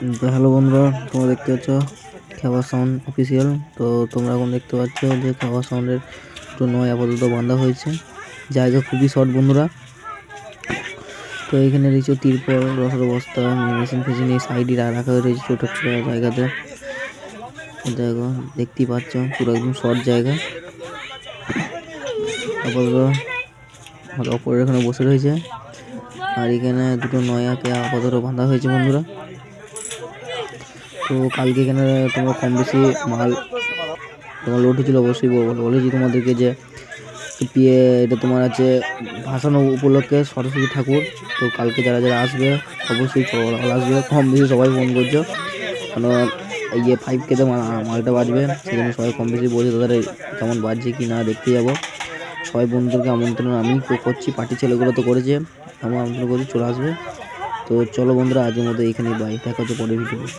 Hello বন্ধুরা, তোমরা দেখতে পাচ্ছ খাবার সাউন্ড অফিসিয়াল তো তোমরা এখন দেখতে পাচ্ছ যে খাবার সাউন্ডের একটু নয় আপাতত বান্ধা হয়েছে। জায়গা খুবই শর্ট বন্ধুরা। তো এখানে রয়েছে তিরপল রসের বস্তা, মেশিন ফেশিন এই সাইডে রাখা রয়েছে ছোটো ছোটো জায়গাতে। দেখো, দেখতেই পাচ্ছ, পুরো একদম শর্ট জায়গা। আপাতত আমাদের অপর এখানে বসে রয়েছে। আর এখানে দুটো নয়াকে আপাতত বাঁধা হয়েছে বন্ধুরা। তো কালকে এখানে তোমরা কম বেশি মাল, তোমার লোড হয়েছিল অবশ্যই বল- বলেছি তোমাদেরকে যে পিয়ে এটা তোমার আছে ভাসানো উপলক্ষে সরস্বতী ঠাকুর। তো কালকে যারা যারা আসবে, অবশ্যই আসবে কম বেশি সবাই ফোন করছ। কেন এই যে ফাইভ কেতে মালটা বাজবে সেখানে সবাই কম বেশি বলছে তাদের কেমন বাজছে কি না দেখতে যাব। সবাই বন্ধুদেরকে আমন্ত্রণ আমি করছি পার্টি ছেলেগুলো তো করেছে আমার আমন্ত্রণ করছি, চলে আসবে। তো চলো বন্ধুরা আজকের মতো এখানে বাই দেখা হচ্ছে পরের ভিডিও